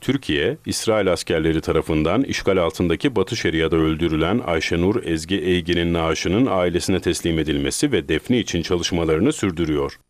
Türkiye, İsrail askerleri tarafından işgal altındaki Batı Şeria'da öldürülen Ayşenur Ezgi Eygin'in naaşının ailesine teslim edilmesi ve defni için çalışmalarını sürdürüyor.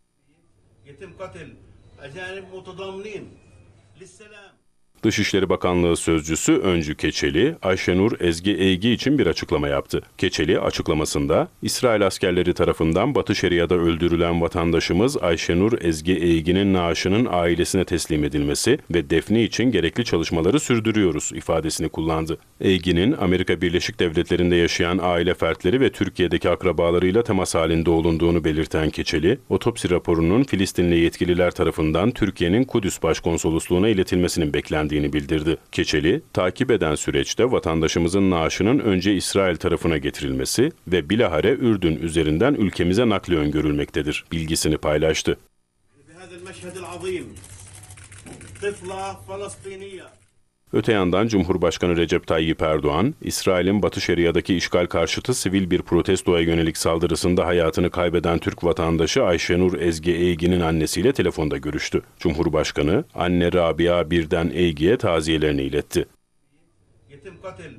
Dışişleri Bakanlığı Sözcüsü Öncü Keçeli, Ayşenur Ezgi Eygi için bir açıklama yaptı. Keçeli açıklamasında, İsrail askerleri tarafından Batı Şeria'da öldürülen vatandaşımız Ayşenur Ezgi Eygi'nin naaşının ailesine teslim edilmesi ve defni için gerekli çalışmaları sürdürüyoruz ifadesini kullandı. Eygi'nin Amerika Birleşik Devletleri'nde yaşayan aile fertleri ve Türkiye'deki akrabalarıyla temas halinde olunduğunu belirten Keçeli, otopsi raporunun Filistinli yetkililer tarafından Türkiye'nin Kudüs Başkonsolosluğu'na iletilmesinin beklendiğini bildirdi. Keçeli, takip eden süreçte vatandaşımızın naaşının önce İsrail tarafına getirilmesi ve bilahare Ürdün üzerinden ülkemize nakli öngörülmektedir bilgisini paylaştı. Öte yandan Cumhurbaşkanı Recep Tayyip Erdoğan, İsrail'in Batı Şeria'daki işgal karşıtı sivil bir protestoya yönelik saldırısında hayatını kaybeden Türk vatandaşı Ayşenur Ezge Eygi'nin annesiyle telefonda görüştü. Cumhurbaşkanı, anne Rabia Birden Eygi'ye taziyelerini iletti. Yetim katil,